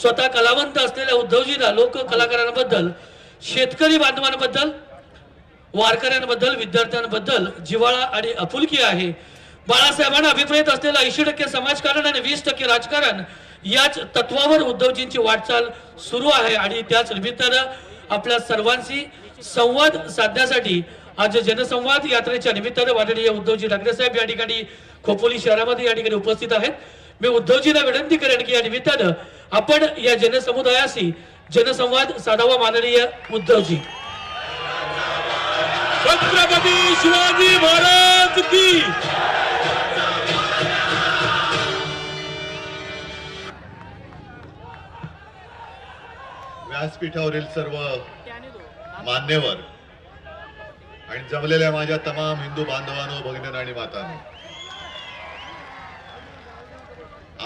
स्वतः कलावंत असलेल्या उद्धवजीला लोक कलाकारांबद्दल शेतकरी बांधवांबद्दल वारकऱ्यांबद्दल विद्यार्थ्यांबद्दल जिव्हाळा आणि आपुलकी आहे. बाळासाहेबांना अभिप्रेत असलेला ऐंशी टक्के समाजकारण आणि वीस टक्के राजकारण याच तत्वावर उद्धवजींची वाटचाल सुरू आहे आणि त्याच निमित्तानं आपल्या सर्वांशी संवाद साधण्यासाठी आज जनसंवाद यात्रेच्या निमित्तानं माननीय उद्धवजी ठाकरे साहेब या ठिकाणी खोपोली शहरामध्ये या ठिकाणी उपस्थित आहेत. मी उद्धवजीला विनंती करेन की या निमित्तानं आपण या जनसमुदायाशी जनसंवाद साधावा माननीय उद्धवजी. छत्रपती शिवाजी महाराज की व्यासपीठावरील सर्व मान्यवर आणि जमलेल्या माझ्या तमाम हिंदू बांधवांनो भगिनींनो आणि मातांनो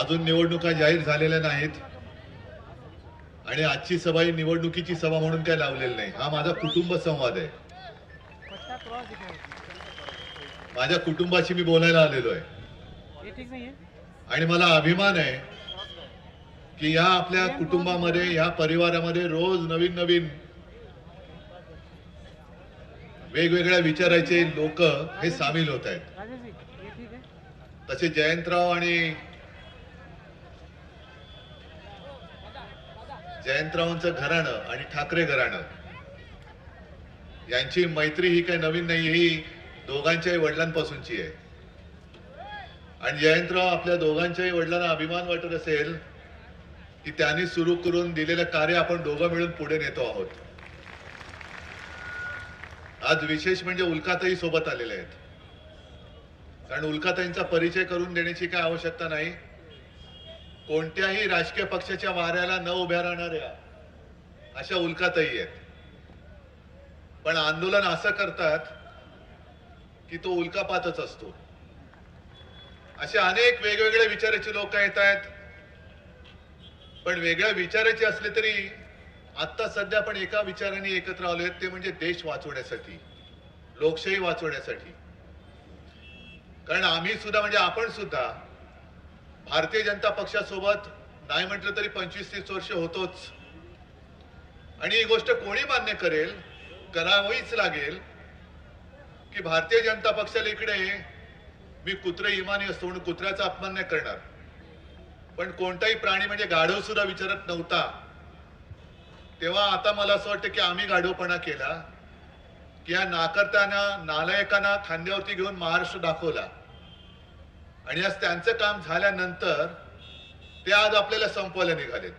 अजून निवडणुका जाहीर झालेल्या नाहीत. आणि आजची सभा ही निवडणुकीची सभा म्हणून काय लावलेली नाही. हा माझा कुटुंब संवाद आहे. माझ्या कुटुंबाशी मी बोलायला आलेलो आहे. आणि मला अभिमान आहे की या आपल्या कुटुंबामध्ये या परिवारामध्ये रोज नवीन नवीन वेगवेगळ्या विचाराचे लोक हे सामील होत आहेत. तसे जयंतराव आणि जयंतरावांचं घराणं आणि ठाकरे घराणं. यांची मैत्री ही काही नवीन नाही ही दोघांच्याही वडिलांपासूनची आहे. आणि जयंतराव आपल्या दोघांच्याही वडिलांना अभिमान वाटत असेल की त्यांनी सुरू करून दिलेलं कार्य आपण दोघं मिळून पुढे नेतो आहोत. आज विशेष म्हणजे उल्काताई सोबत आलेले आहेत. कारण उल्काताईंचा परिचय करून देण्याची काय आवश्यकता नाही. कोणत्याही राजकीय पक्षाच्या वाऱ्याला न उभ्या राहणाऱ्या अशा उल्कातही आहेत. पण आंदोलन असं करतात की तो उल्कापातच असतो. असे अनेक वेगवेगळ्या विचाराचे लोक येत आहेत. पण वेगळ्या विचाराचे असले तरी आता सध्या आपण एका विचाराने एकत्र आलोय ते म्हणजे देश वाचवण्यासाठी लोकशाही वाचवण्यासाठी. कारण आम्ही सुद्धा म्हणजे आपण सुद्धा भारतीय जनता पक्षासोबत नाही म्हटलं तरी पंचवीस तीस वर्ष होतोच. आणि ही गोष्ट कोणी मान्य करेल? करावीच लागेल की भारतीय जनता पक्षाला इकडे मी कुत्रे इमानी असतो म्हणून कुत्र्याचा अपमान नाही करणार. पण कोणताही प्राणी म्हणजे गाढव सुद्धा विचारत नव्हता. तेव्हा आता मला असं वाटतं की आम्ही गाढवपणा केला की या नाकर्त्यांना नालायकांना खांद्यावरती घेऊन महाराष्ट्र दाखवला. आणि आज त्यांचं काम झाल्यानंतर ते आज आपल्याला संपवायला निघालेत.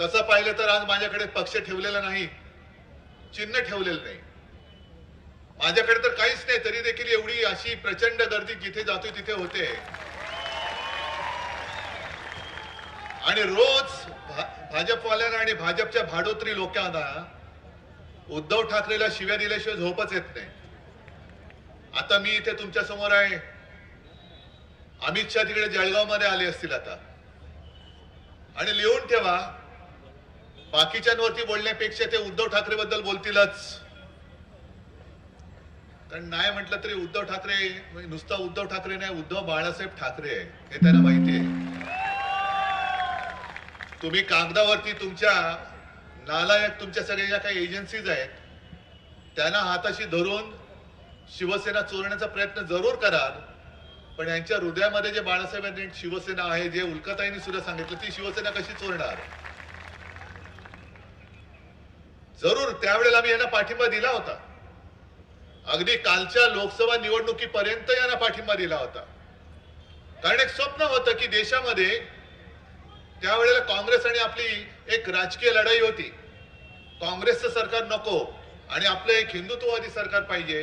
तसं पाहिलं तर आज माझ्याकडे पक्ष ठेवलेला नाही चिन्ह ठेवलेलं नाही. माझ्याकडे तर काहीच नाही तरी देखील एवढी अशी प्रचंड गर्दी जिथे जातोय तिथे होते. आणि रोज भा- भाजपवाल्यांना आणि भाजपच्या भाडोत्री लोकांना उद्धव ठाकरेला शिव्या दिल्याशिवाय झोपच येत नाही. आता मी इथे तुमच्यासमोर आहे. अमित शहा तिकडे जळगावमध्ये आले असतील आता. आणि लिहून ठेवा बाकीच्यांवरती बोलण्यापेक्षा ते उद्धव ठाकरे बद्दल बोलतीलच. कारण नाही म्हटलं तरी उद्धव ठाकरे नुसता उद्धव ठाकरे नाही उद्धव बाळासाहेब ठाकरे हे त्यांना माहिती आहे. तुम्ही कागदावरती तुमच्या नालायक तुमच्या सगळ्या ज्या काही एजन्सीज आहेत त्यांना हाताशी धरून शिवसेना चोरण्याचा प्रयत्न जरूर कराल. पण यांच्या हृदयामध्ये जे बाळासाहेब यांनी शिवसेना आहे जे उल्काताईंनी सुद्धा सांगितलं ती शिवसेना कशी चोरणार? जरूर त्यावेळेला मी यांना पाठिंबा दिला होता. अगदी कालच्या लोकसभा निवडणुकीपर्यंत यांना पाठिंबा दिला होता. कारण एक स्वप्न होतं की देशामध्ये त्यावेळेला काँग्रेस आणि आपली एक राजकीय लढाई होती. काँग्रेसचं सरकार नको आणि आपलं एक हिंदुत्ववादी सरकार पाहिजे.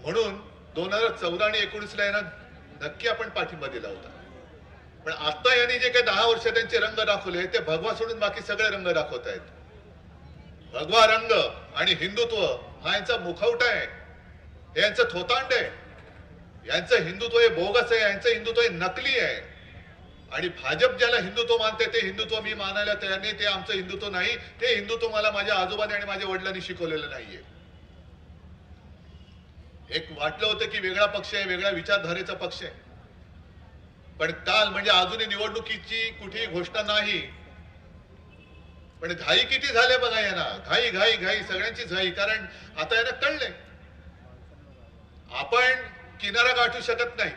म्हणून दोन हजार चौदा आणि एकोणीसला यांना नक्की आपण पाठिंबा दिला होता. पण आता यांनी जे काही दहा वर्ष त्यांचे रंग दाखवले ते भगवा सोडून बाकी सगळे रंग दाखवत आहेत. भगवा रंग आणि हिंदुत्व हा यांचा मुखवटा आहे. हे यांचं थोतांड आहे. यांचं हिंदुत्व हे बोगस आहे यांचं हिंदुत्व हे नकली आहे. आणि भाजप ज्याला हिंदुत्व मानते ते हिंदुत्व मी मानायला तयार नाही ते आमचं हिंदुत्व नाही ते हिंदुत्व मला माझ्या आजोबाने आणि माझ्या वडिलांनी शिकवलेलं नाहीये. एक वाटलं होतं की वेगळा पक्ष आहे वेगळ्या विचारधारेचा पक्ष आहे. पण काल म्हणजे अजूनही निवडणुकीची कुठेही घोषणा नाही. पण घाई किती झाल्या बघा यांना. घाई घाई घाई सगळ्यांचीच घाई. कारण आता यांना कळलंय. आपण किनारा गाठू शकत नाही.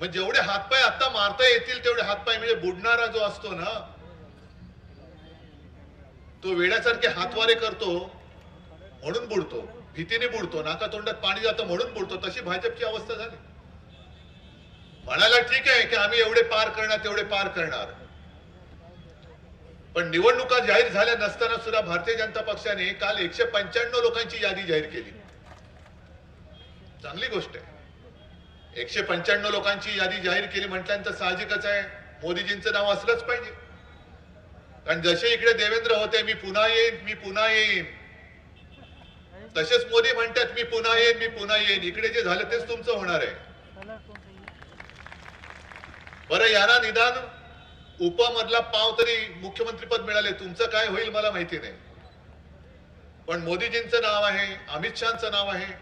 मग जेवढे हातपाय आता मारता येतील तेवढे हातपाय म्हणजे बुडणारा जो असतो ना तो वेड्यासारखे हातवारे करतो म्हणून बुडतो. भीतीने बुडतो नाका तोंडात पाणी जातं म्हणून बुडतो तशी भाजपची अवस्था झाली. म्हणायला ठीक आहे की आम्ही एवढे पार करणार तेवढे पार करणार. पण निवडणुका जाहीर झाल्या नसताना सुद्धा भारतीय जनता पक्षाने काल एकशे पंच्याण्णव लोकांची यादी जाहीर केली. चांगली गोष्ट आहे. एकशे पंच्याण्णव लोकांची यादी जाहीर केली म्हटल्यानंतर साहजिकच आहे मोदीजींचं नाव असलंच पाहिजे. कारण जसे इकडे देवेंद्र होते मी पुन्हा येईन मी पुन्हा येईन. तसेच मोदी म्हणतात मी पुन्हा येईन मी पुन्हा येईन. इकडे जे झालं तेच तुमचं होणार आहे. बरं यांना निदान उपमधला पाव तरी मुख्यमंत्रीपद मिळाले. तुमचं काय होईल मला माहिती नाही. पण मोदीजींचं नाव आहे अमित शहाचं नाव आहे.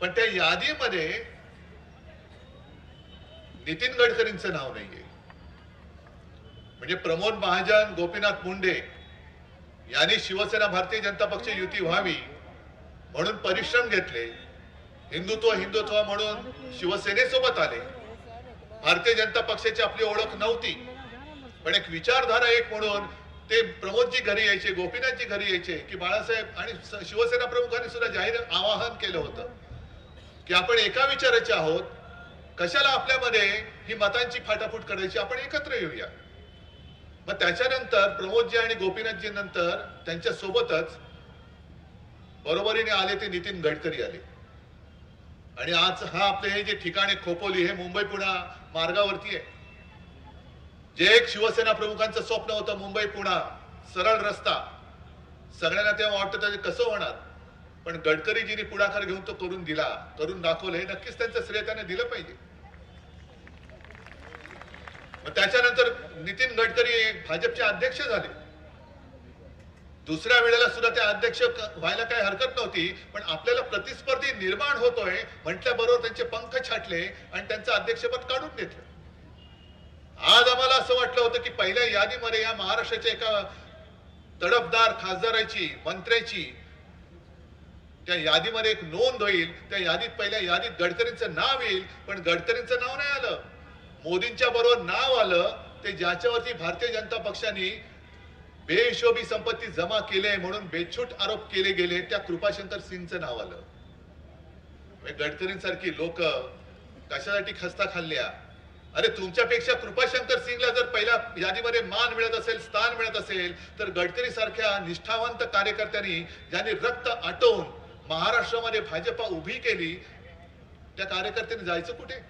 पण त्या यादीमध्ये नितीन गडकरींचं नाव नाहीये. म्हणजे प्रमोद महाजन गोपीनाथ मुंडे यांनी शिवसेना भारतीय जनता पक्ष युती व्हावी म्हणून परिश्रम घेतले. हिंदुत्व हिंदुत्व म्हणून शिवसेनेसोबत आले. भारतीय जनता पक्षाची आपली ओळख नव्हती. पण एक विचारधारा एक म्हणून ते प्रमोदजी घरी यायचे गोपीनाथजी घरी यायचे की बाळासाहेब आणि शिवसेना प्रमुखांनी सुद्धा जाहीर आवाहन केलं होतं की आपण एका विचाराचे आहोत कशाला आपल्यामध्ये ही मतांची फाटाफूट करायची आपण एकत्र येऊया. मग त्याच्यानंतर प्रमोदजी आणि गोपीनाथजी नंतर त्यांच्या सोबतच बरोबरीने आले ते नितीन गडकरी आले. आणि आज हा आपले हे जे ठिकाणे खोपोली हे मुंबई पुणा मार्गावरती आहे. जे एक शिवसेना प्रमुखांचं स्वप्न होतं मुंबई पुणा सरळ रस्ता. सगळ्यांना तेव्हा वाटतं त्याचे कसं होणार? पण गडकरीजींनी पुढाकार घेऊन तो करून दिला. करून दाखवलं. हे नक्कीच त्यांचं श्रेय त्याने दिलं पाहिजे. मग त्याच्यानंतर नितीन गडकरी हे भाजपचे अध्यक्ष झाले. दुसऱ्या वेळेला सुद्धा ते अध्यक्ष व्हायला काही हरकत नव्हती पण आपल्याला प्रतिस्पर्धी निर्माण होतोय म्हटल्याबरोबर त्यांचे पंख छाटले आणि त्यांचं अध्यक्षपद काढून घेतलं. आज आम्हाला असं वाटलं होतं की पहिल्या यादीमध्ये या महाराष्ट्राच्या एका तडफदार खासदाराची मंत्र्याची त्या यादीमध्ये एक नोंद होईल. त्या यादीत पहिल्या यादीत गडकरींचं नाव येईल पण गडकरींचं नाव नाही आलं. मोदींच्या बरोबर नाव आलं ते ज्याच्यावरती भारतीय जनता पक्षाने बेहिशोबी संपत्ती जमा केले म्हणून बेछूट आरोप केले गेले. त्या कृपाशंकर सिंगचं नाव आलं. म्हणजे गडकरींसारखी लोक कशासाठी खस्ता खाल्ल्या? अरे तुमच्यापेक्षा कृपाशंकर सिंगला जर पहिल्या यादीमध्ये मान मिळत असेल स्थान मिळत असेल तर गडकरी सारख्या निष्ठावंत कार्यकर्त्यांनी ज्यांनी रक्त आटवून महाराष्ट्रामध्ये भाजपा उभी केली त्या कार्यकर्त्यांनी जायचं कुठे?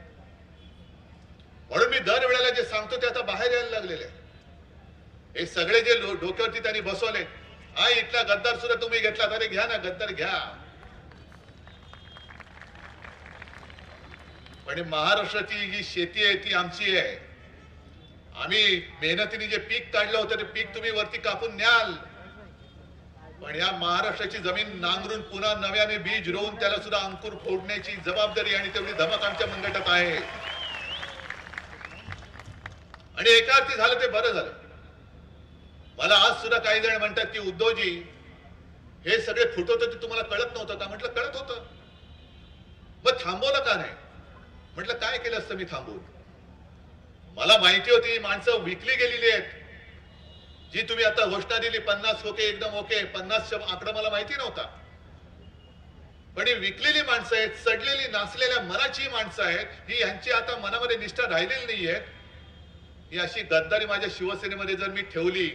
म्हणून मी दर वेळेला जे सांगतो ते आता बाहेर यायला लागलेले आहे. हे सगळे जे डोक्यावरती त्यांनी बसवले. हा इथला गद्दार सुद्धा तुम्ही घेतला अरे घ्या ना गद्दार घ्या. पण महाराष्ट्राची जी शेती आहे ती आमची आहे. आम्ही मेहनतीने जे पीक काढलं होतं ते पीक तुम्ही वरती कापून न्याल. पण या महाराष्ट्राची जमीन नांगरून पुन्हा नव्याने बीज रोवून त्याला सुद्धा अंकुर फोडण्याची जबाबदारी आणि तेवढी धमक आमच्या मंगटात आहे. आणि एका अर्थी झालं ते बरं झालं. मला आज सुद्धा काही जण म्हणतात की उद्धवजी हे सगळे फुटवत ते तुम्हाला कळत नव्हतं. का म्हटलं कळत होतं. मग थांबवलं का नाही? म्हटलं काय केलं असतं मी थांबून? मला माहिती होती माणसं विकली गेलेली आहेत. जी तुम्ही आता घोषणा दिली पन्नास ओके एकदम ओके पन्नास आकडा मला माहिती नव्हता. पण ही विकलेली माणसं आहेत सडलेली नाचलेल्या मनाची माणसं आहेत ही यांची आता मनामध्ये निष्ठा राहिलेली नाही ही अशी गद्दारी माझ्या शिवसेनेमध्ये जर मी ठेवली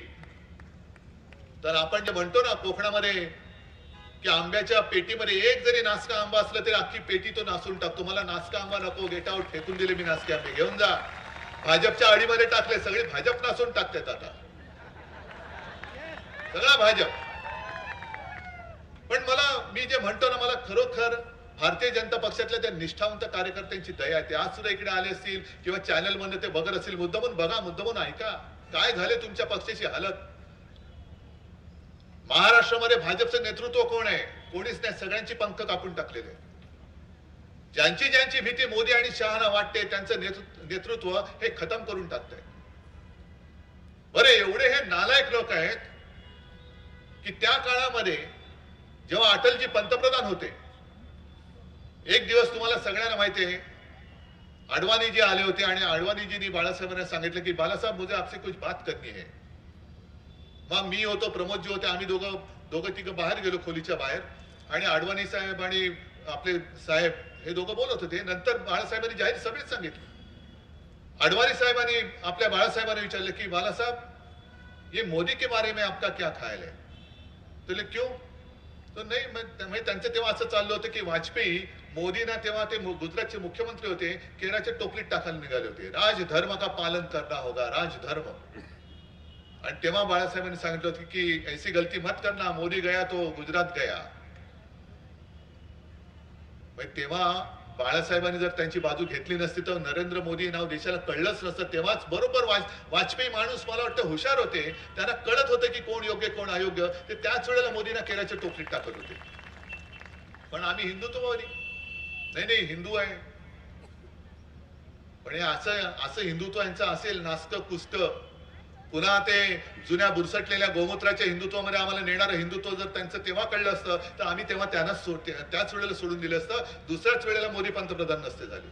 तर आपण जे म्हणतो ना कोकणामध्ये की आंब्याच्या पेटीमध्ये एक जरी नासका आंबा असला तरी अख्खी पेटी तो नासून टाकतो. मला नासका आंबा नको गेट आउट फेकून दिले मी नासके आंबे. घेऊन जा. भाजपच्या अडीमध्ये टाकले सगळे भाजप नासून टाकतात आता. सगळा भाजप. पण मला मी जे म्हणतो ना मला खरोखर भारतीय जनता पक्षातल्या त्या निष्ठावंत कार्यकर्त्यांची दया आहे. ते आज सुद्धा इकडे आले असतील किंवा चॅनलमध्ये ते बघत असतील. मुद्दामून बघा मुद्दामून ऐका. काय झाले तुमच्या पक्षाची हालत? महाराष्ट्रामध्ये भाजपचं नेतृत्व कोण आहे? कोणीच नाही. सगळ्यांची पंख कापून टाकलेले ज्यांची ज्यांची भीती मोदी आणि शहाना वाटते त्यांचं नेतृ- नेतृत्व हे खतम करून टाकतंय. बरे एवढे हे नालायक लोक आहेत की त्या काळामध्ये जेव्हा अटलजी पंतप्रधान होते एक दिवस तुम्हाला सगळ्यांना माहिती आहे अडवाणीजी आले होते आणि अडवाणीजींनी बाळासाहेबांना सांगितलं की बाळासाहेब मुझे आपसे कुछ बात करनी है. मग मी होतो प्रमोदजी होते आम्ही दोघं दोघं तिघं बाहेर गेलो खोलीच्या बाहेर. आणि आडवाणी साहेब आणि आपले साहेब हे दोघं बोलत होते. नंतर बाळासाहेबांनी जाहीर सभेत सांगितलं. आडवाणी साहेबांनी आपल्या बाळासाहेबांनी विचारलं की बाळासाहेब ये मोदी के बारे में आपका क्या ख्याल है? तुले क्यों? तर नाही म्हणजे त्यांचं तेव्हा असं चाललं होतं की वाजपेयी मोदींना तेव्हा ते गुजरातचे मुख्यमंत्री होते केराच्या टोपलीत टाकायला निघाले होते. राजधर्म का पालन करना होगा? राजधर्म. आणि तेव्हा बाळासाहेबांनी सांगितलं होतं की ऐसी गलती मत करना मोदी गया तो गुजरात गया. तेव्हा बाळासाहेबांनी जर त्यांची बाजू घेतली नसती तर नरेंद्र मोदी नाव देशाला कळलंच नसतं. तेव्हाच बरोबर वाज वाजपेयी माणूस मला वाटतं हुशार होते. त्यांना कळत होतं की कोण योग्य कोण अयोग्य. ते त्याच वेळेला मोदींना केराच्या टोपलीत टाकत होते. पण आम्ही हिंदुत्ववादी नाही नाही हिंदू आहे. पण हे असं असं हिंदुत्व यांचं असेल नास्त कुस्त पुन्हा ते जुन्या बुरसटलेल्या गोमूत्राच्या हिंदुत्वामध्ये आम्हाला नेणारं हिंदुत्व जर त्यांचं तेव्हा कळलं असतं तर आम्ही तेव्हा त्यांनाच सोड त्याच वेळेला सोडून दिलं असतं. दुसऱ्याच वेळेला मोदी पंतप्रधान नसते झाले.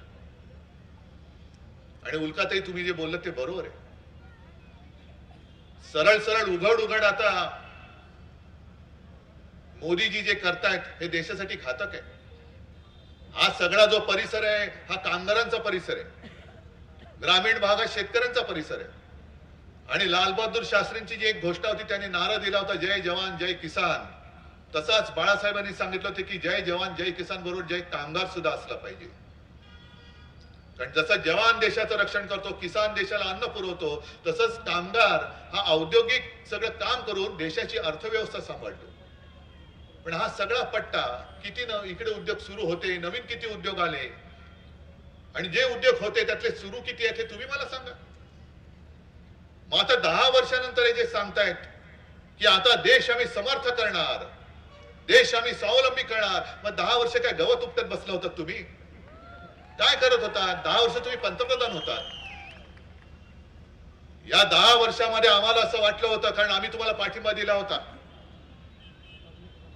आणि उल्कातही तुम्ही जे बोललं ते बरोबर आहे. सरळ सरळ उघड उघड आता मोदीजी जे करतायत हे देशासाठी घातक आहे. हा सगळा जो परिसर आहे हा कामगारांचा परिसर आहे. ग्रामीण भागात शेतकऱ्यांचा परिसर आहे. आणि लालबहादूर शास्त्रींची जी एक घोषणा होती त्यांनी नारा दिला होता जय जवान जय किसान. तसाच बाळासाहेबांनी सांगितलं होतं की जय जवान जय किसान बरोबर जय कामगार सुद्धा असला पाहिजे. कारण जसं जवान देशाचं रक्षण करतो किसान देशाला अन्न पुरवतो तसंच कामगार हा औद्योगिक सगळं काम करून देशाची अर्थव्यवस्था सांभाळतो. पण हा सगळा पट्टा किती न इकडे उद्योग सुरू होते नवीन किती उद्योग आले आणि जे उद्योग होते त्यातले सुरू किती आहेत हे तुम्ही मला सांगा. मग आता दहा वर्षानंतर हे जे सांगतायत की आता देश आम्ही समर्थ करणार देश आम्ही स्वावलंबी करणार मग दहा वर्ष काय गवत उपटत बसला होता तुम्ही? काय करत होता दहा वर्ष तुम्ही पंतप्रधान होता या दहा वर्षामध्ये आम्हाला असं वाटलं होतं कारण आम्ही तुम्हाला पाठिंबा दिला होता.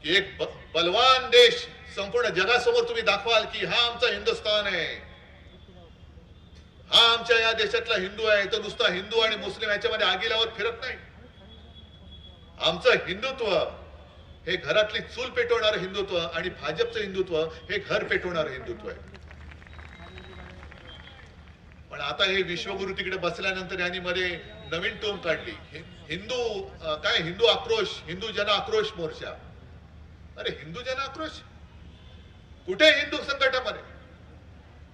की एक बलवान देश संपूर्ण जगासमोर तुम्ही दाखवाल की हा आमचा हिंदुस्थान आहे. हा आमच्या या देशातला हिंदू आहे तो नुसता हिंदू आणि मुस्लिम याच्यामध्ये आगी लावत फिरत नाही. आमचं हिंदुत्व हे घरातली चूल पेटवणारं हिंदुत्व आणि भाजपचं हिंदुत्व हे घर पेटवणारं हिंदुत्व आहे. पण आता हे विश्वगुरु तिकडे बसल्यानंतर यांनी मध्ये नवीन टोन काढली. हिंदू काय हिंदू आक्रोश हिंदू जन आक्रोश मोर्चा. अरे हिंदू जन आक्रोश? कुठे हिंदू संकटामध्ये?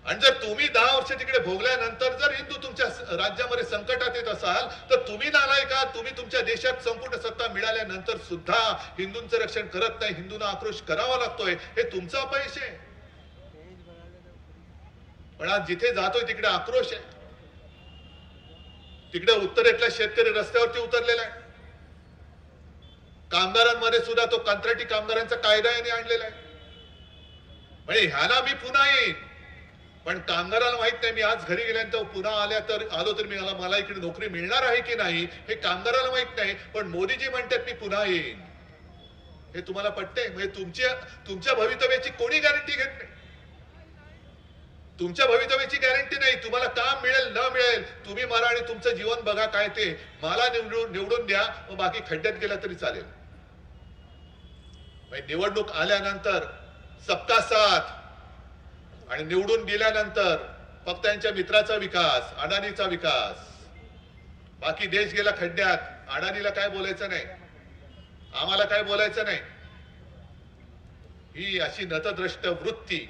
आणि जर तुम्ही दहा वर्ष तिकडे भोगल्यानंतर जर हिंदू तुमच्या राज्यामध्ये संकटात येत असाल तर तुम्ही नालाय का तुम्ही तुमच्या देशात संपूर्ण सत्ता मिळाल्यानंतर सुद्धा हिंदूंचं रक्षण करत नाही हिंदूंना आक्रोश करावा लागतोय हे तुमचा अपयश आहे. पण आज जिथे जातोय तिकडे आक्रोश आहे. तिकडे उत्तरेतला शेतकरी रस्त्यावरती उतरलेला आहे. कामगारांमध्ये सुद्धा तो कंत्राटी कामगारांचा कायदा यांनी आणलेला आहे. म्हणजे ह्याला मी पुन्हा येईन. पण कामगाराला माहीत नाही मी आज घरी गेल्यानंतर पुन्हा आल्या तर आलो तर मी मला मला इकडे नोकरी मिळणार आहे की नाही हे कामगाराला माहीत नाही पण मोदीजी म्हणतात मी पुन्हा येईन. हे तुम्हाला पटते म्हणजे तुमच्या तुमच्या भवितव्याची कोणी गॅरंटी घेत नाही? तुमच्या भवितव्याची गॅरंटी नाही. तुम्हाला काम मिळेल न मिळेल तुम्ही मला आणि तुमचं जीवन बघा काय ते. मला निवडून निवडून द्या मग बाकी खड्ड्यात गेला तरी चालेल. म्हणजे निवडणूक आल्यानंतर सबका साथ आणि निवडून गेल्यानंतर फक्त त्यांच्या मित्राचा विकास अडाणीचा विकास. बाकी देश गेला खड्ड्यात अडाणीला काय बोलायचं नाही. आम्हाला काय बोलायचं नाही. ही अशी नतद्रष्ट वृत्ती.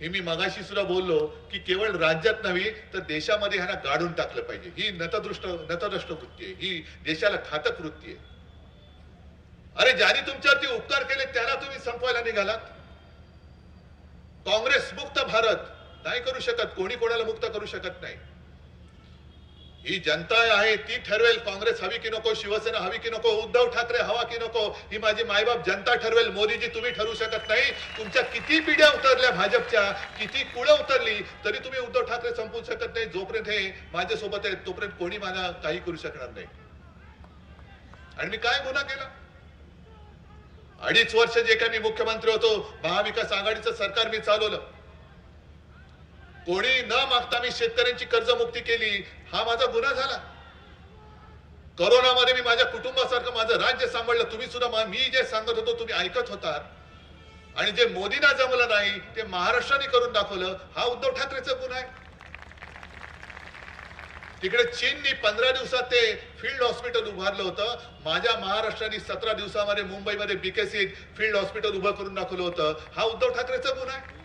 हे मी मगाशी सुद्धा बोललो की केवळ राज्यात नव्हे तर देशामध्ये ह्यांना गाडून टाकलं पाहिजे. ही नतदृष्ट नतद्रष्ट वृत्ती आहे. ही देशाला घातक वृत्ती आहे. अरे ज्याने तुमच्यावरती उपकार केले त्याला तुम्ही संपवायला निघालात. काँग्रेस मुक्त भारत नाही करू शकत. कोणी कोणाला मुक्त करू शकत नाही. ही जनता आहे ती ठरवेल काँग्रेस हवी की नको शिवसेना हवी की नको उद्धव ठाकरे हवा की नको ही माझी मायबाप जनता ठरवेल. मोदीजी तुम्ही ठरवू शकत नाही. तुमच्या किती पिढ्या उतरल्या भाजपच्या किती कुळं उतरली तरी तुम्ही उद्धव ठाकरे संपवू शकत नाही. जोपर्यंत हे माझ्यासोबत आहेत तोपर्यंत कोणी मला काही करू शकणार नाही. आणि मी काय गुन्हा केला? अडीच वर्ष जे काय मी मुख्यमंत्री होतो महाविकास आघाडीचं सरकार मी चालवलं. कोणी न मागता मी शेतकऱ्यांची कर्जमुक्ती केली हा माझा गुन्हा झाला. करोनामध्ये मी माझ्या कुटुंबासारखं माझं राज्य सांभाळलं तुम्ही सुद्धा मी जे सांगत होतो तुम्ही ऐकत होता आणि जे मोदींना जमलं नाही ते महाराष्ट्राने करून दाखवलं हा उद्धव ठाकरेचा गुन्हा आहे. तिकडे चीननी पंधरा दिवसात ते फील्ड हॉस्पिटल उभारलं होतं. माझ्या महाराष्ट्राने सतरा दिवसामध्ये मुंबईमध्ये बीकेसी फील्ड हॉस्पिटल उभं करून दाखवलं होतं. हा उद्धव ठाकरेचा गुन्हा आहे.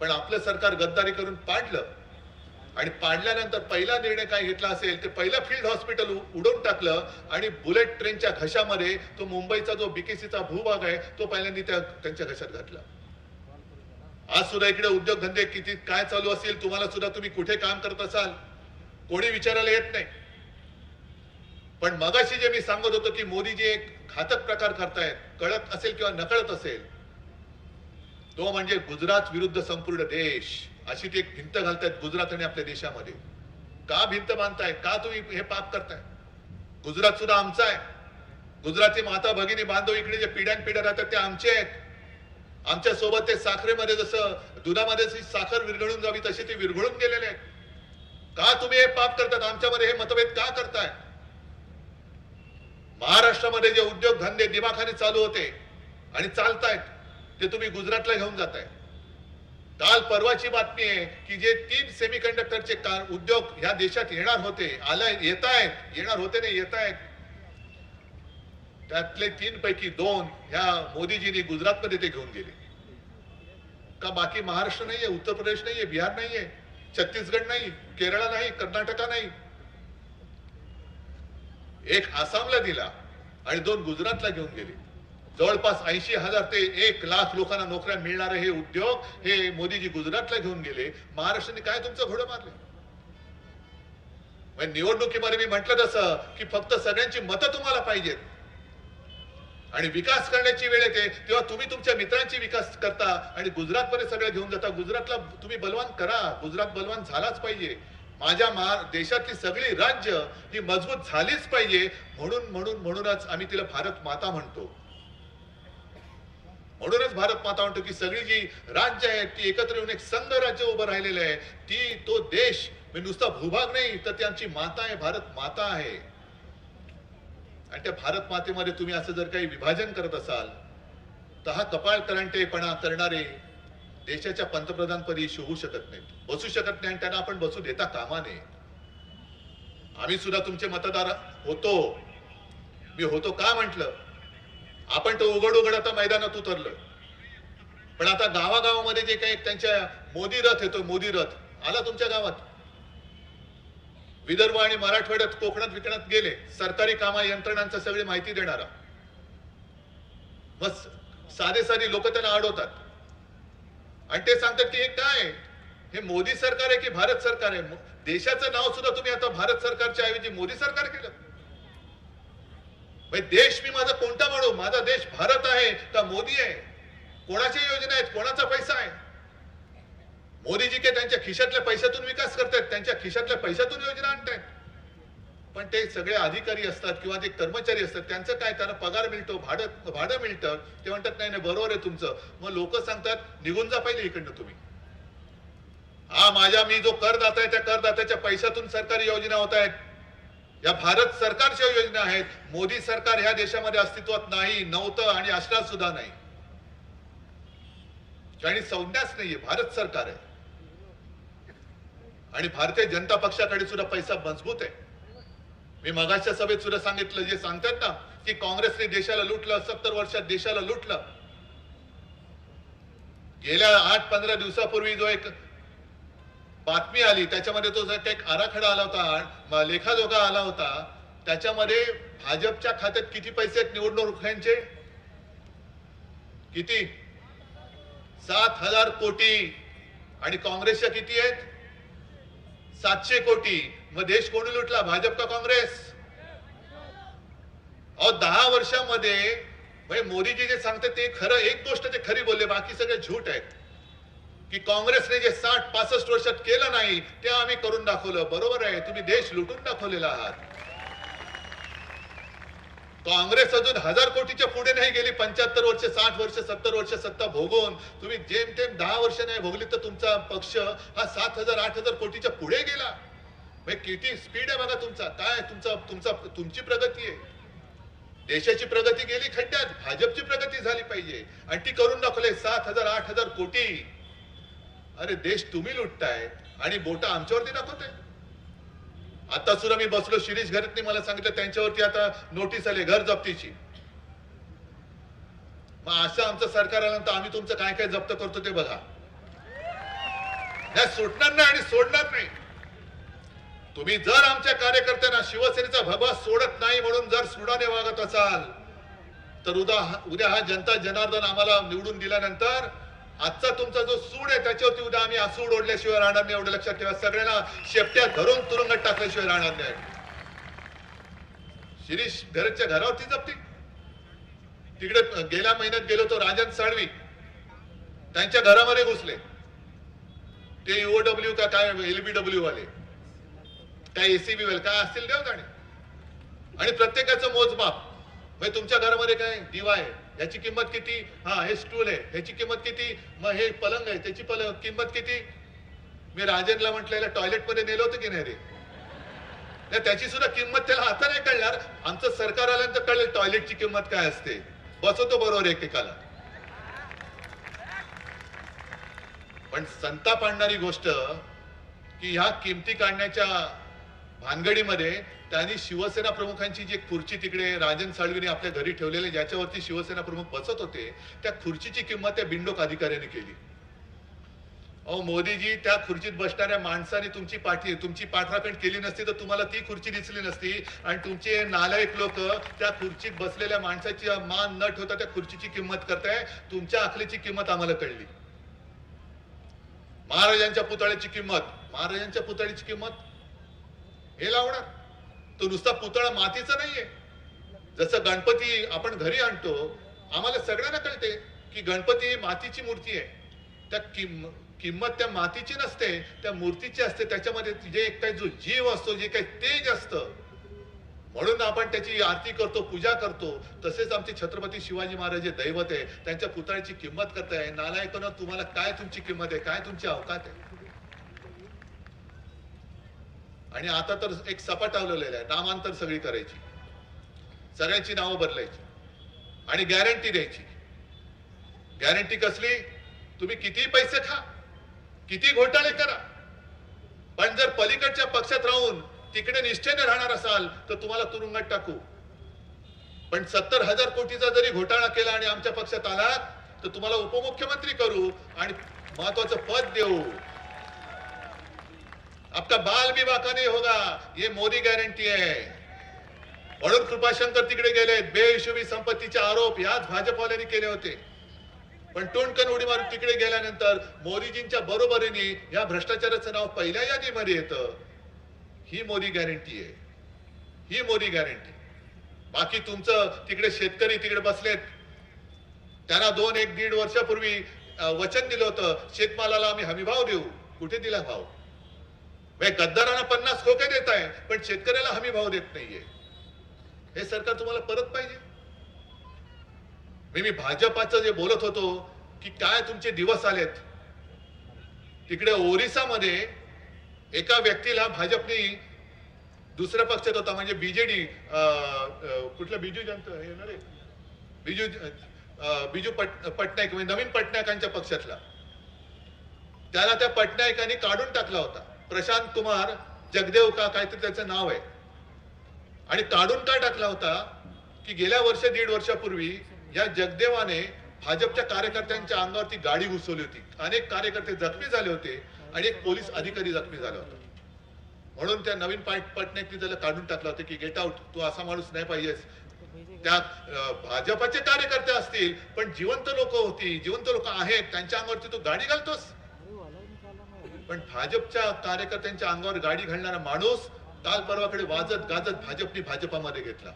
पण आपलं सरकार गद्दारी करून पाडलं. आणि पाडल्यानंतर पहिला निर्णय काय घेतला असेल ते पहिलं फील्ड हॉस्पिटल उडवून टाकलं आणि बुलेट ट्रेनच्या घशामध्ये तो मुंबईचा जो बीकेसीचा भूभाग आहे तो पहिल्यांदा त्या त्यांच्या घशात घातला. आज सुद्धा इकडे उद्योगधंदे किती काय चालू असेल तुम्हाला सुद्धा तुम्ही कुठे काम करत असाल कोणी विचारायला येत नाही. पण मगाशी जे मी सांगत होतो की मोदीजी एक घातक प्रकार करतायत कळत असेल किंवा नकळत असेल तो म्हणजे गुजरात विरुद्ध संपूर्ण देश अशी ती एक भिंत घालतायत गुजरात आणि आपल्या देशामध्ये. का भिंत बांधताय? का तुम्ही हे पाप करताय? गुजरात सुद्धा आमचा आहे. गुजरातची माता भगिनी बांधव इकडे जे पिढ्यान पिढ्या राहतात ते आमचे आहेत. आमच्यासोबत ते साखरेमध्ये जसं दुधामध्ये जशी साखर विरघळून जावी तशी ते विरघळून गेलेले आहेत का तुम्ही हे पाप करतात? आमच्यामध्ये हे मतभेद का करताय? महाराष्ट्रामध्ये जे उद्योग धंदे दिमाखाने चालू होते आणि चालतायत ते तुम्ही गुजरातला घेऊन जाताय. काल परवाची बातमी आहे की जे तीन सेमीकंडक्टरचे कार उद्योग ह्या देशात येणार होते आलाय येत आहेत येणार होते नाही येत आहेत त्यातले तीन पैकी दोन ह्या मोदीजींनी गुजरातमध्ये ते घेऊन गेले. का बाकी महाराष्ट्र नाहीये उत्तर प्रदेश नाहीये बिहार नाहीये छत्तीसगड नाही केरळ नाही कर्नाटका नाही. एक आसामला दिला आणि दोन गुजरातला घेऊन गेले. जवळपास ऐंशी हजार ते एक लाख लोकांना नोकऱ्या मिळणारे हे उद्योग हे मोदीजी गुजरातला घेऊन गेले. महाराष्ट्राने काय तुमचं घोडं मारले? म्हणजे निवडणुकीमध्ये मी म्हटलं तसं की फक्त सगळ्यांची मतं तुम्हाला पाहिजेत. आणि विकास करण्याची वेळ येते तेव्हा तुम्ही तुमच्या मित्रांची विकास करता आणि गुजरातमध्ये सगळं घेऊन जाता. गुजरातला तुम्ही बलवान करा. गुजरात बलवान झालाच पाहिजे. माझ्या मा देशातली सगळी राज्य ही मजबूत झालीच पाहिजे. म्हणून म्हणून म्हणूनच आम्ही तिला भारत माता म्हणतो. म्हणूनच भारत माता म्हणतो की सगळी जी राज्य आहेत ती एकत्र येऊन एक संघ राज्य उभं राहिलेलं आहे. ती तो देश म्हणजे नुसता भूभाग नाही तर ती आमची माता आहे भारत माता आहे. आणि त्या भारत मातेमध्ये तुम्ही असं जर काही विभाजन करत असाल तर हा कपाळ करंटेपणा करणारे देशाच्या पंतप्रधानपदी होऊ शकत नाहीत. बसू शकत नाही आणि त्यांना आपण बसू देता कामा नये. आम्ही सुद्धा तुमचे मतदार होतो. मी होतो का म्हंटल? आपण तर उघड उघड आता मैदानात उतरलं पण आता गावागावामध्ये जे काही त्यांच्या मोदी रथ येतो मोदी रथ आला तुमच्या गावात? विदर्भ आणि मराठवाड्यात कोकणात विकणात गेले. सरकारी कामा यंत्रणांचा सगळी माहिती देणारा. बस साधे साधे लोक त्यांना अडवतात. आणि ते सांगतात की हे काय? हे मोदी सरकार आहे की भारत सरकार आहे? देशाचं नाव सुद्धा तुम्ही आता भारत सरकारच्या ऐवजी मोदी सरकार केलं. म्हणजे देश मी माझा कोणता म्हणू माझा देश भारत आहे का मोदी आहे? कोणाच्या योजना आहेत? कोणाचा पैसा आहे? मोदीजी के त्यांच्या खिशातल्या पैशातून विकास करतायत त्यांच्या खिशातल्या पैशातून योजना आणतायत. पण ते सगळे अधिकारी असतात किंवा ते कर्मचारी असतात त्यांचं काय? त्यांना पगार मिळतो भाडं भाडं मिळतं. ते म्हणतात नाही नाही बरोबर आहे तुमचं. मग लोक सांगतात निघून जा पाहिजे इकडनं तुम्ही. हा माझ्या मी जो करदाता आहे त्या करदात्याच्या पैशातून सरकारी योजना होत आहेत. या भारत सरकारच्या योजना आहेत. मोदी सरकार ह्या देशामध्ये अस्तित्वात नाही नव्हतं आणि असणार सुद्धा नाही. आणि संज्ञाच नाहीये भारत सरकार आहे. आणि भारतीय जनता पक्षाकडे सुद्धा पैसा मजबूत आहे. मी मगाशच्या सभेत सुद्धा सांगितलं जे सांगतात ना की काँग्रेसने देशाला लुटलं सत्तर वर्षात देशाला लुटलं. गेल्या आठ पंधरा दिवसापूर्वी जो एक बातमी आली त्याच्यामध्ये तो एक आराखडा आला होता म- लेखाजोखा आला होता त्याच्यामध्ये भाजपच्या खात्यात किती पैसे आहेत निवडणुकांचे? किती? सात हजार कोटी. आणि काँग्रेसच्या किती आहेत? सातशे कोटी. मग देश कोणी लुटला? भाजप का काँग्रेस. अहो दहा वर्षामध्ये म्हणजे मोदीजी जे सांगतात ते खरं एक गोष्ट ते खरी बोलले बाकी सगळे झूट आहेत. की काँग्रेसने जे साठ पासष्ट वर्षात केलं नाही ते आम्ही करून दाखवलं. बरोबर आहे तुम्ही देश लुटून दाखवलेला आहात. काँग्रेस अजून हजार कोटीच्या पुढे नाही गेली. पंच्याहत्तर वर्ष साठ वर्ष सत्तर वर्ष सत्ता भोगून. तुम्ही जेम तेम दहा वर्ष नाही भोगली तर तुमचा पक्ष हा सात हजार आठ हजार कोटीच्या पुढे गेला. म्हणजे किती स्पीड आहे बघा तुमचा. काय तुमचा तुमचा तुमची प्रगती आहे. देशाची प्रगती गेली खड्ड्यात. भाजपची प्रगती झाली पाहिजे. आणि ती करून दाखवले सात हजार आठ हजार कोटी. अरे देश तुम्ही लुटताय आणि बोटा आमच्यावरती दाखवताय. आता सुद्धा मी बसलो शिरीष घरतने मला सांगितलं त्यांच्यावरती आता नोटीस आली घर जप्तीची. मग असं आमचं सरकार आल्यानंतर आम्ही तुमचं काय काय जप्त करतो ते बघा. सुटणार नाही आणि सोडणार नाही. तुम्ही जर आमच्या कार्यकर्त्यांना शिवसेनेचा भगवा सोडत नाही म्हणून जर सुडाने वागत असाल तर उद्या उद्या हा जनता जनार्दन आम्हाला निवडून दिल्यानंतर आजचा तुमचा जो सूड आहे त्याच्यावरती उद्या आम्ही आसूड ओढल्याशिवाय राहणार नाही एवढं लक्षात ठेवा. सगळ्यांना शेपट्या धरून तुरुंगात टाकल्याशिवाय राहणार नाही. शिरीष घरच्या घरावरती जपती. तिकडे गेल्या महिन्यात गेलो तो राजन साळवी. त्यांच्या घरामध्ये घुसले. ते युओडब्ल्यू का काय एलबीडब्ल्यू वाले. काय एसीबी वाले काय असतील देव जाणे. आणि प्रत्येकाचं मोजमाप. म्हणजे तुमच्या घरामध्ये काय दिवा आहे. ह्याची किंमत किती? हा हे स्टूल आहे. ह्याची किंमत किती? मग हे पलंग आहे. त्याची पलंग किंमत किती? मी राजेनला म्हटलेलं टॉयलेटमध्ये नेलं होतं की नाही रे? नाही, त्याची सुद्धा किंमत त्याला आता नाही कळणार. आमचं सरकार आल्यानंतर कळेल टॉयलेटची किंमत काय असते. बसवतो बरोबर एकेकाला. पण संताप आणणारी गोष्ट की ह्या किमती काढण्याच्या भानगडीमध्ये त्यांनी शिवसेना प्रमुखांची जी खुर्ची तिकडे राजन साळवीने आपल्या घरी ठेवलेली ज्याच्यावरती शिवसेना प्रमुख बसत होते त्या खुर्चीची किंमत त्या बिंडोक अधिकाऱ्याने केली. अहो मोदीजी त्या खुर्चीत बसणाऱ्या माणसाने तुमची पाठी तुमची पाठराखण केली नसती तर तुम्हाला ती खुर्ची दिसली नसती. आणि तुमचे नालायक लोक त्या खुर्चीत बसलेल्या माणसाची मान न ठेवता त्या खुर्चीची किंमत करताय तुमच्या अकलीची किंमत आम्हाला कळली. महाराजांच्या पुतळ्याची किंमत महाराजांच्या पुतळ्याची किंमत? हे लावणार. तो नुसता पुतळा मातीचा नाहीये. जसं गणपती आपण घरी आणतो आम्हाला सगळ्यांना कळते की गणपती ही मातीची मूर्ती आहे. त्या किम किंमत त्या मातीची नसते त्या मूर्तीची असते. त्याच्यामध्ये जे एक काही जो जीव असतो जे काही तेज असतं. म्हणून आपण त्याची आरती करतो पूजा करतो. तसेच आमचे छत्रपती शिवाजी महाराज जे दैवत आहे त्यांच्या पुतळ्याची किंमत करताय. नालायकांना तुम्हाला काय तुमची किंमत आहे? काय तुमची अवकात आहे? आणि आता तर एक सपाट आवलेलं आहे. नामांतर सगळी करायची. सगळ्यांची नावं बदलायची. आणि गॅरंटी द्यायची. गॅरंटी कसली? तुम्ही किती पैसे खा. किती घोटाळे करा. पण जर पलीकडच्या पक्षात राहून तिकडे निष्ठेने राहणार असाल तर तुम्हाला तुरुंगात टाकू. पण सत्तर हजार कोटीचा जरी घोटाळा केला आणि आमच्या पक्षात आलात तर तुम्हाला उपमुख्यमंत्री करू आणि महत्वाचं पद देऊ. आपका बाल भी बाका नहीं होगा। ये मोदी गॅरंटी आहे म्हणून कृपाशंकर तिकडे गेले। बेहिशोबी संपत्तीचे आरोप याच भाजपवाल्यांनी केले होते. पण टोणकन उडी मारून तिकडे गेल्यानंतर मोदीजींच्या बरोबरीने या भ्रष्टाचाराचं नाव पहिल्या यादीमध्ये येतं. ही मोदी गॅरंटी आहे. ही मोदी गॅरंटी बाकी तुमचं तिकडे शेतकरी तिकडे बसलेत. त्यांना दोन एक दीड वर्षापूर्वी वचन दिलं होतं शेतमालाला आम्ही हमीभाव देऊ. कुठे दिला भाव? गद्दारांना पन्नास खोके देत आहे पण शेतकऱ्याला हमी भाव देत नाहीये. हे सरकार तुम्हाला परत पाहिजे? मी मी भाजपाचं जे बोलत होतो की काय तुमचे दिवस आलेत? तिकडे ओरिसामध्ये एका व्यक्तीला भाजपने दुसऱ्या पक्षात होता म्हणजे बीजेडी कुठलं बीजू जनता हे बीजू बीजू बिजू पट पटनायक म्हणजे नवीन पटनायकांच्या पक्षातला. त्याला त्या पटनायकांनी काढून टाकला होता. प्रशांत कुमार जगदेव का काहीतरी त्याचं नाव आहे. आणि काढून का टाकला होता की गेल्या वर्ष दीड वर्षापूर्वी या जगदेवाने भाजपच्या कार्यकर्त्यांच्या अंगावरती गाडी घुसवली होती. अनेक कार्यकर्ते जखमी झाले होते आणि एक पोलीस अधिकारी जखमी झाला होता. म्हणून त्या नवीन पाट त्याला काढून टाकलं होतं की गेट आउट तू असा माणूस नाही पाहिजेस. त्या भाजपाचे कार्यकर्ते असतील पण जिवंत लोक होती जिवंत लोक आहेत त्यांच्या अंगावरती तू गाडी घालतोस? पण भाजपच्या कार्यकर्त्यांच्या अंगावर गाडी घालणारा माणूस काल परवाकडे वाजत गाजत भाजपने भाजपामध्ये घेतला.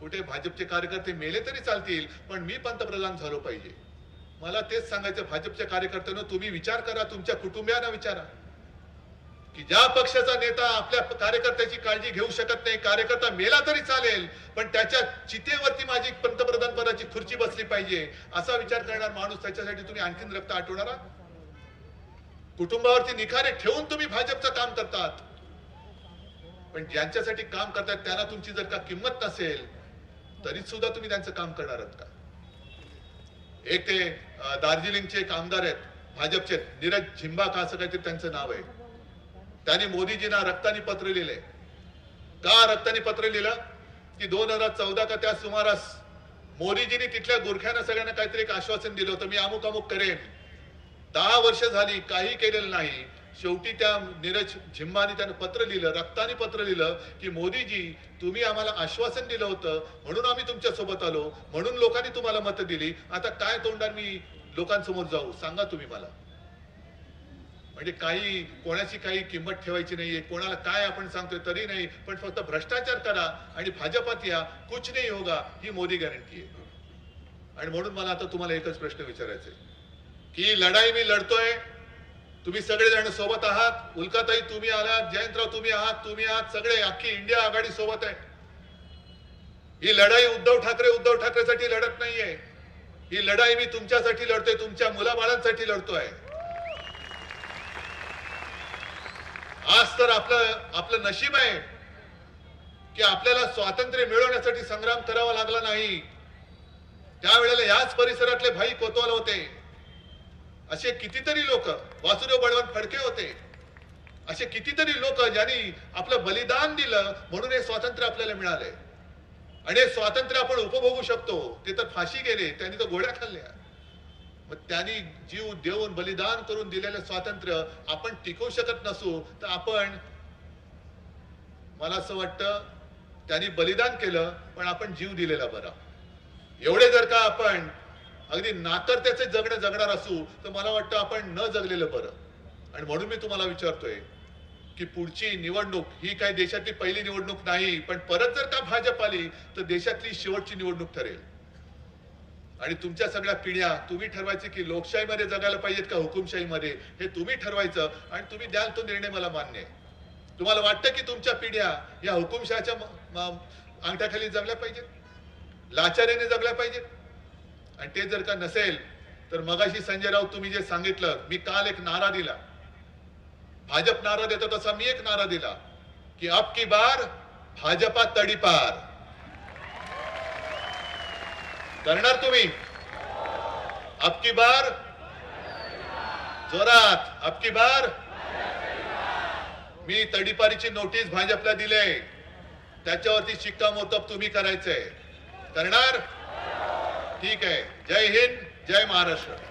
कुठे भाजपचे कार्यकर्ते मेले तरी चालतील पण मी पंतप्रधान झालो पाहिजे. मला तेच सांगायचं भाजपच्या कार्यकर्त्यांना तुम्ही विचार करा तुमच्या कुटुंबियांना विचारा. की ज्या पक्षाचा नेता आपल्या कार्यकर्त्याची काळजी घेऊ शकत नाही कार्यकर्ता मेला तरी चालेल पण त्याच्या चितेवरती माझी पंतप्रधान पदाची खुर्ची बसली पाहिजे असा विचार करणार माणूस त्याच्यासाठी तुम्ही आणखीन रक्त आठवणारा कुटुंबावरती निखारे ठेवून तुम्ही भाजपचं काम करतात. पण ज्यांच्यासाठी काम करतात त्यांना तुमची जर का किंमत नसेल तरी सुद्धा तुम्ही त्यांचं काम करणार आहात का? एक ते दार्जिलिंगचे एक आमदार आहेत भाजपचे नीरज झिंबा का असं काहीतरी त्यांचं नाव आहे. त्यांनी मोदीजींना रक्तानी पत्र लिहिले. का रक्तानी पत्र लिहिलं? की दोन हजार चौदा का त्या सुमारास मोदीजींनी तिथल्या गुरख्यांना सगळ्यांना काहीतरी एक आश्वासन दिलं होतं मी अमुक अमुक करेन. दहा वर्ष झाली काही केलेलं नाही. शेवटी त्या नीरज झिंबानी त्यानं पत्र लिहिलं रक्तानी पत्र लिहिलं की मोदीजी तुम्ही आम्हाला आश्वासन दिलं होतं म्हणून आम्ही तुमच्यासोबत आलो म्हणून लोकांनी तुम्हाला मतं दिली. आता काय तोंडाने मी लोकांसमोर जाऊ? सांगा तुम्ही मला. म्हणजे काही कोणाची काही किंमत ठेवायची नाहीये कोणाला काय आपण सांगतोय तरी नाही पण फक्त भ्रष्टाचार करा आणि भाजपात या कुछ नाही होगा ही मोदी गॅरंटी आहे. आणि म्हणून मला आता तुम्हाला एकच प्रश्न विचारायचा आहे. की लढाई मी लढतोय. तुम्ही सगळेजण सोबत आहात. उल्काताई तुम्ही आलात. जयंतराव तुम्ही आहात. तुम्ही आहात. सगळे अख्खी इंडिया आघाडी सोबत आहे. ही लढाई उद्धव ठाकरे उद्धव ठाकरेसाठी लढत नाहीये. ही लढाई मी तुमच्यासाठी लढतोय. तुमच्या मुलाबाळांसाठी लढतोय. आज तर आपलं आपलं नशीब आहे की आपल्याला स्वातंत्र्य मिळवण्यासाठी संग्राम करावा लागला नाही. त्यावेळेला याच परिसरातले भाई कोतवाल होते. असे कितीतरी लोक वासुदेव बळवंत फडके होते. असे कितीतरी लोक ज्यांनी आपलं बलिदान दिलं म्हणून हे स्वातंत्र्य आपल्याला मिळाले. आणि हे स्वातंत्र्य आपण उपभोगू शकतो ते तर फाशी गेले त्यांनी तर गोळ्या खाल्ल्या. मग त्यांनी जीव देऊन बलिदान करून दिलेलं स्वातंत्र्य आपण टिकवू शकत नसू तर आपण मला असं वाटतं त्यांनी बलिदान केलं पण आपण जीव दिलेला बरा. एवढे जर का आपण अगदी नातर त्याचे जगणं जगणार असू तर मला वाटतं आपण न जगलेलं बरं. आणि म्हणून मी तुम्हाला विचारतोय की पुढची निवडणूक ही काही देशातली पहिली निवडणूक नाही पण परत जर का भाजप आली तर देशातली शेवटची निवडणूक ठरेल. आणि तुमच्या सगळ्या पिढ्या तुम्ही ठरवायचे की लोकशाहीमध्ये जगायला पाहिजेत का हुकुमशाहीमध्ये हे तुम्ही ठरवायचं आणि तुम्ही द्याल तो निर्णय मला मान्य आहे. तुम्हाला वाटतं की तुमच्या पिढ्या या हुकुमशाहीच्या अंगठ्याखाली जगल्या पाहिजेत? लाचार्याने जगल्या पाहिजेत? आणि ते जर का नसेल तर मगाशी संजय राऊत तुम्ही जे सांगितलं मी काल एक नारा दिला. भाजप नारा देतो तसा मी एक नारा दिला की अब की बार भाजपा तडीपार करणार तुम्ही? अब की बार जोरात अब की बार मी तडीपारीची नोटीस भाजपला दिले. त्याच्यावरती शिक्कामोर्तब तुम्ही करायचंय. करणार? ठीक आहे. जय हिंद जय महाराष्ट्र.